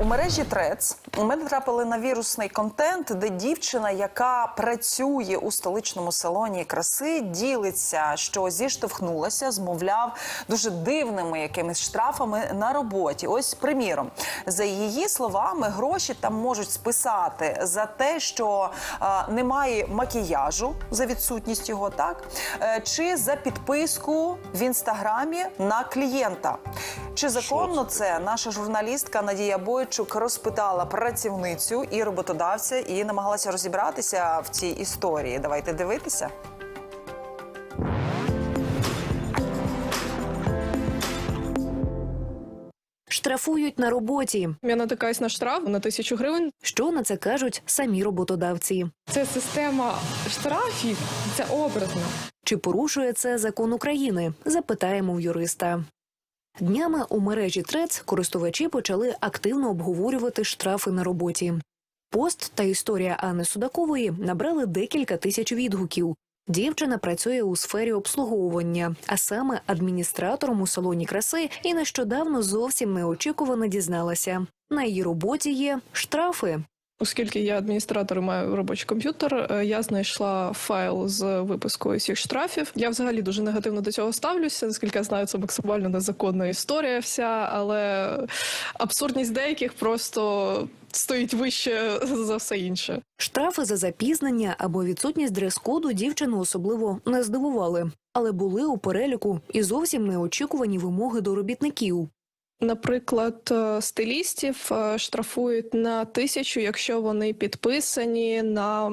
У мережі Трец ми натрапили на вірусний контент, де дівчина, яка працює у столичному салоні краси, ділиться, що зіштовхнулася, змовляв дуже дивними якимись штрафами на роботі. Ось приміром, за її словами, гроші там можуть списати за те, що а, немає макіяжу за відсутність його, так е, чи за підписку в інстаграмі на клієнта. Чи законно це наша журналістка Надія Бойчук розпитала працівницю і роботодавця і намагалася розібратися в цій історії? Давайте дивитися. Штрафують на роботі. Я натикаюсь на штраф на тисячу гривень. Що на це кажуть самі роботодавці? Це система штрафів, це образно. Чи порушує це закон України? Запитаємо в юриста. Днями у мережі Трец користувачі почали активно обговорювати штрафи на роботі. Пост та історія Анни Судакової набрали декілька тисяч відгуків. Дівчина працює у сфері обслуговування, а саме адміністратором у салоні краси, і нещодавно зовсім неочікувано дізналася. На її роботі є штрафи. Оскільки я адміністратор і маю робочий комп'ютер, е, я знайшла файл з випискою всіх штрафів. Я взагалі дуже негативно до цього ставлюся. Наскільки я знаю, це максимально незаконна історія вся, але абсурдність деяких просто стоїть вище за все інше. Штрафи за запізнення або відсутність дрес-коду дівчину особливо не здивували, але були у переліку і зовсім неочікувані вимоги до робітників. Наприклад, е, стилістів е, штрафують на тисячу, якщо вони підписані на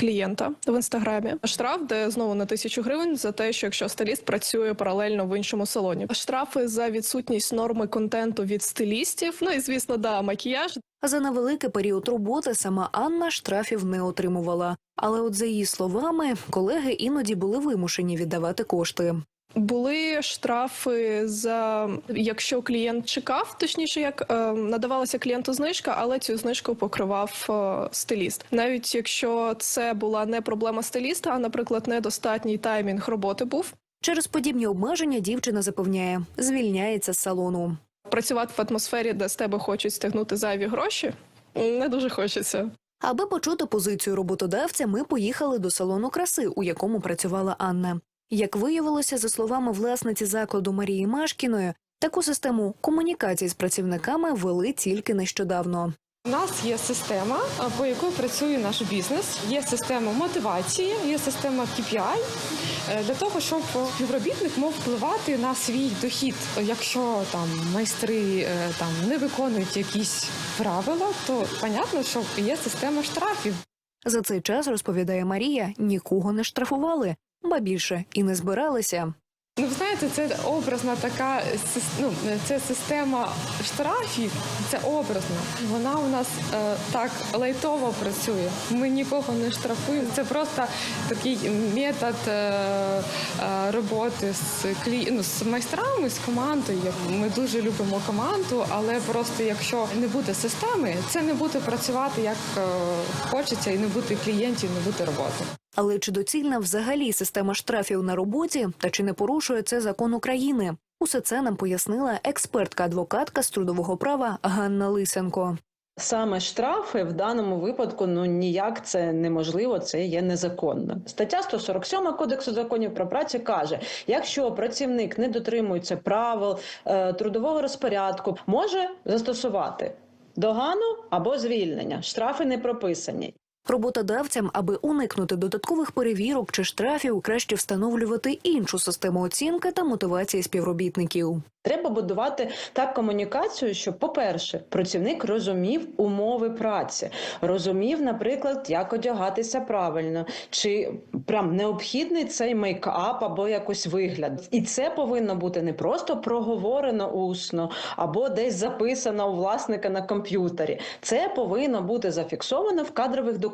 клієнта в інстаграмі. Штраф, де знову на тисячу гривень за те, що якщо стиліст працює паралельно в іншому салоні. Штрафи за відсутність норми контенту від стилістів. Ну і звісно, да, макіяж. За невеликий період роботи сама Анна штрафів не отримувала. Але, от за її словами, колеги іноді були вимушені віддавати кошти. Були штрафи за якщо клієнт чекав, точніше, як е, надавалася клієнту знижка, але цю знижку покривав е, стиліст. Навіть якщо це була не проблема стиліста, а, наприклад, недостатній таймінг роботи був. Через подібні обмеження дівчина запевняє, звільняється з салону. Працювати в атмосфері, де з тебе хочуть стягнути зайві гроші, не дуже хочеться. Аби почути позицію роботодавця, ми поїхали до салону краси, у якому працювала Анна. Як виявилося, за словами власниці закладу Марії Машкіної, таку систему комунікації з працівниками ввели тільки нещодавно. У нас є система, по якій працює наш бізнес. Є система мотивації, є система KPI, е, для того, щоб співробітник мог впливати на свій дохід. Якщо там майстри е, там не виконують якісь правила, то понятно, що є система штрафів. За цей час, розповідає Марія, нікого не штрафували, ба більше і не збиралися. Ну, знаєте, це образна така ну, це система штрафів. Це образна. Вона у нас е, так лайтово працює. Ми нікого не штрафуємо. Це просто такий метод е, е, роботи з клі... ну, з майстрами, з командою. Ми дуже любимо команду, але просто якщо не буде системи, це не буде працювати як е, хочеться, і не буде клієнтів, не буде роботи. Але чи доцільна взагалі система штрафів на роботі та чи не порушує це закон України? Усе це нам пояснила експертка-адвокатка з трудового права Ганна Лисенко. Саме штрафи в даному випадку ну ніяк це неможливо, це є незаконно. Стаття 147 Кодексу законів про працю каже: якщо працівник не дотримується правил е, трудового розпорядку, може застосувати догану або звільнення. Штрафи не прописані. Роботодавцям, аби уникнути додаткових перевірок чи штрафів, краще встановлювати іншу систему оцінки та мотивації співробітників. Треба будувати так комунікацію, щоб, по-перше, працівник розумів умови праці, розумів, наприклад, як одягатися правильно, чи прям необхідний цей мейкап або якось вигляд. І це повинно бути не просто проговорено усно або десь записано у власника на комп'ютері. Це повинно бути зафіксовано в кадрових документах.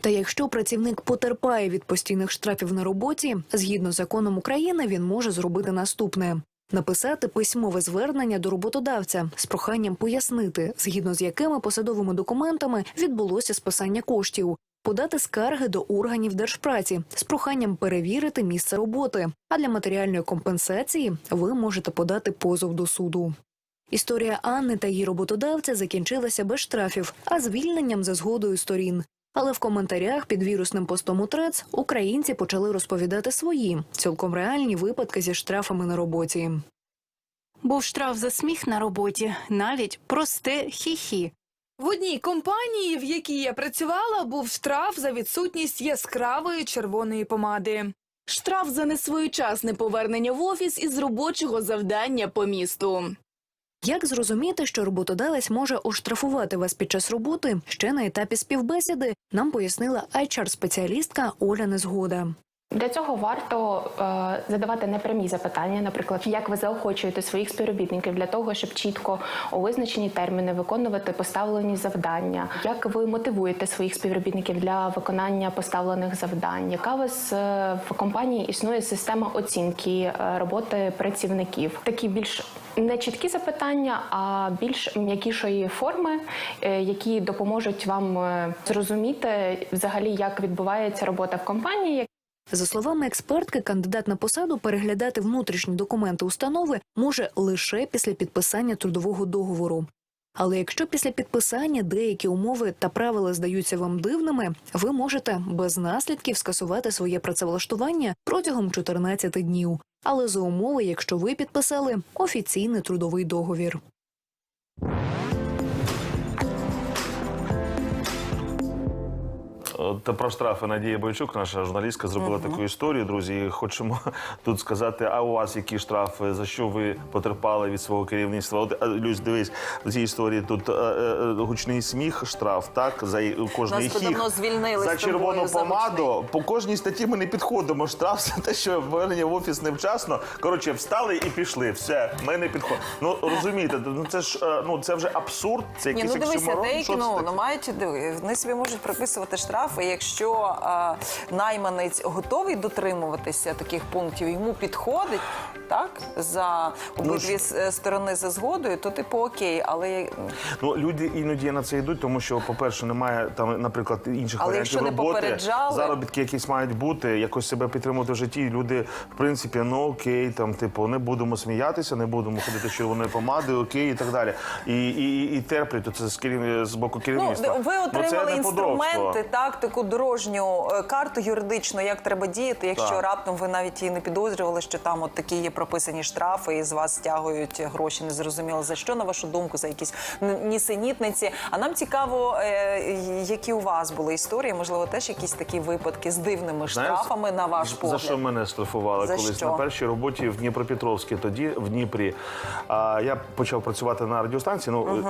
Та якщо працівник потерпає від постійних штрафів на роботі, згідно з законом України, він може зробити наступне. Написати письмове звернення до роботодавця з проханням пояснити, згідно з якими посадовими документами відбулося списання коштів, подати скарги до органів держпраці з проханням перевірити місце роботи. А для матеріальної компенсації ви можете подати позов до суду. Історія Анни та її роботодавця закінчилася без штрафів, а звільненням за згодою сторін. Але в коментарях під вірусним постом у ТРЕЦ українці почали розповідати свої цілком реальні випадки зі штрафами на роботі. Був штраф за сміх на роботі, навіть просте хі-хі. В одній компанії, в якій я працювала, був штраф за відсутність яскравої червоної помади. Штраф за несвоєчасне повернення в офіс із робочого завдання по місту. Як зрозуміти, що роботодавець може оштрафувати вас під час роботи ще на етапі співбесіди, нам пояснила HR-спеціалістка Оля Незгода. Для цього варто е, задавати непрямі запитання, наприклад, як ви заохочуєте своїх співробітників для того, щоб чітко у визначені терміни виконувати поставлені завдання, як ви мотивуєте своїх співробітників для виконання поставлених завдань, яка у вас е, в компанії існує система оцінки е, роботи працівників? Такі більш не чіткі запитання, а більш м'якішої форми, е, які допоможуть вам е, зрозуміти взагалі, як відбувається робота в компанії, За словами експертки, кандидат на посаду переглядати внутрішні документи установи може лише після підписання трудового договору. Але якщо після підписання деякі умови та правила здаються вам дивними, ви можете без наслідків скасувати своє працевлаштування протягом 14 днів. Але за умови, якщо ви підписали офіційний трудовий договір. От про штрафи Надія Бойчук, наша журналістка, зробила таку історію. Друзі, хочемо тут сказати: а у вас які штрафи? За що ви потерпали від свого керівництва? От Люсь, дивись в цій історії тут е, е, гучний сміх, штраф, так за кожний Нас хіх. давно звільнили за червону за помаду. По кожній статті ми не підходимо. Штраф за те, що повернення в офіс невчасно. Коротше, встали і пішли. Все, ми не підходимо. Ну розумієте, ну це ж е, ну це вже абсурд. Це Ні, ну дивися, деякі ну, ну мають вони собі можуть штрафи. Якщо е, найманець готовий дотримуватися таких пунктів, йому підходить так за обидві с- сторони за згодою, то типу окей, але Ну, люди іноді на це йдуть, тому що, по-перше, немає там, наприклад, інших Але варіантів якщо не попереджали? Заробітки якісь мають бути, якось себе підтримувати в житті. Люди, в принципі, ну окей, там, типу, не будемо сміятися, не будемо ходити червоною помадою, окей, і так далі. І, і, і терплять це з, керів... з боку Ну, керівництва. Ну, це отримали інструменти, тактику, дорожню е, карту юридичну, як треба діяти, якщо Так. раптом ви навіть і не підозрювали, що там от такі є прописані штрафи, і з вас стягують гроші, незрозуміло за що, на вашу думку, за якісь нісенітниці. А нам цікаво, е, які у вас були історії, можливо, теж якісь такі випадки з дивними штрафами, на ваш За що мене штрафували За колись що? на першій роботі в Дніпропетровській, тоді в Дніпрі. А, я почав працювати на радіостанції. Ну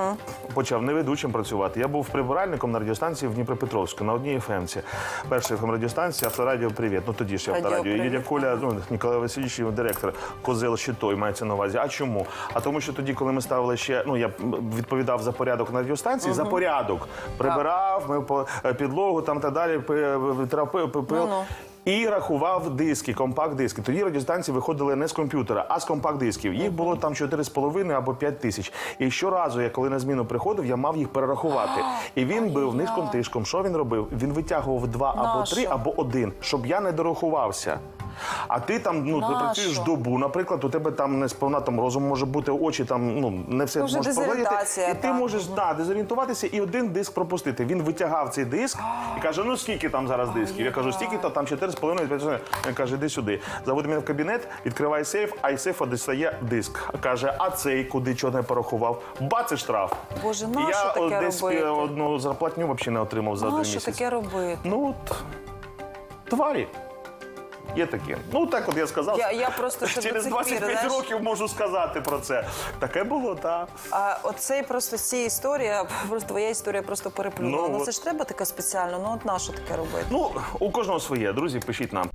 почав не ведучим працювати. Я був прибиральником на радіостанції в Дніпропетровську на одній ФМці. Перша ФМ радіостанція, авторадіо Привіт. Ну тоді ж я авторадіо. І дядя Коля, ну Ніколай Васильович, директор, козел щитой мається на увазі. А чому? А тому, що тоді, коли ми ставили ще, ну я відповідав за порядок на радіостанції, за порядок прибирав, ми по е, підлогу там та далі, пи- пив, пи- пи- Ну-ну. І рахував диски, компакт-диски. Тоді радіостанції виходили не з комп'ютера, а з компакт-дисків. Їх було там 4,5 або 5 тисяч. І щоразу, я коли на зміну приходив, я мав їх перерахувати. І він бив низьком тишком. Що він робив? Він витягував два або три, або один, щоб я не дорахувався. А ти там ну ти працюєш добу, наприклад, у тебе там не сповна там розум може бути, очі там ну не все Вже можеш поглядіти. І ти так. можеш да, дезорієнтуватися і один диск пропустити. Він витягав цей диск і каже: ну скільки там зараз дисків? Я кажу, стільки то там 4,5, 5. Він каже, іди сюди. Заводить мене в кабінет, відкриває сейф, а із сейфа дістає диск. Каже, а цей куди чого не порахував? Бац, штраф. Боже, ну нащо я таке о, десь робити? е, одну зарплатню взагалі не отримав за один Нащо що таке робити? Ну от тварі. Є таке. Ну так от я сказав. Я- я просто ще до через цих пір, 25 знаєш- років можу сказати про це. Таке було, так. А оцей просто ці історія, просто твоя історія просто переплюнула. Ну, Ну, от. це ж треба таке спеціально. Ну от нащо таке робити? Ну, у кожного своє. Друзі, пишіть нам.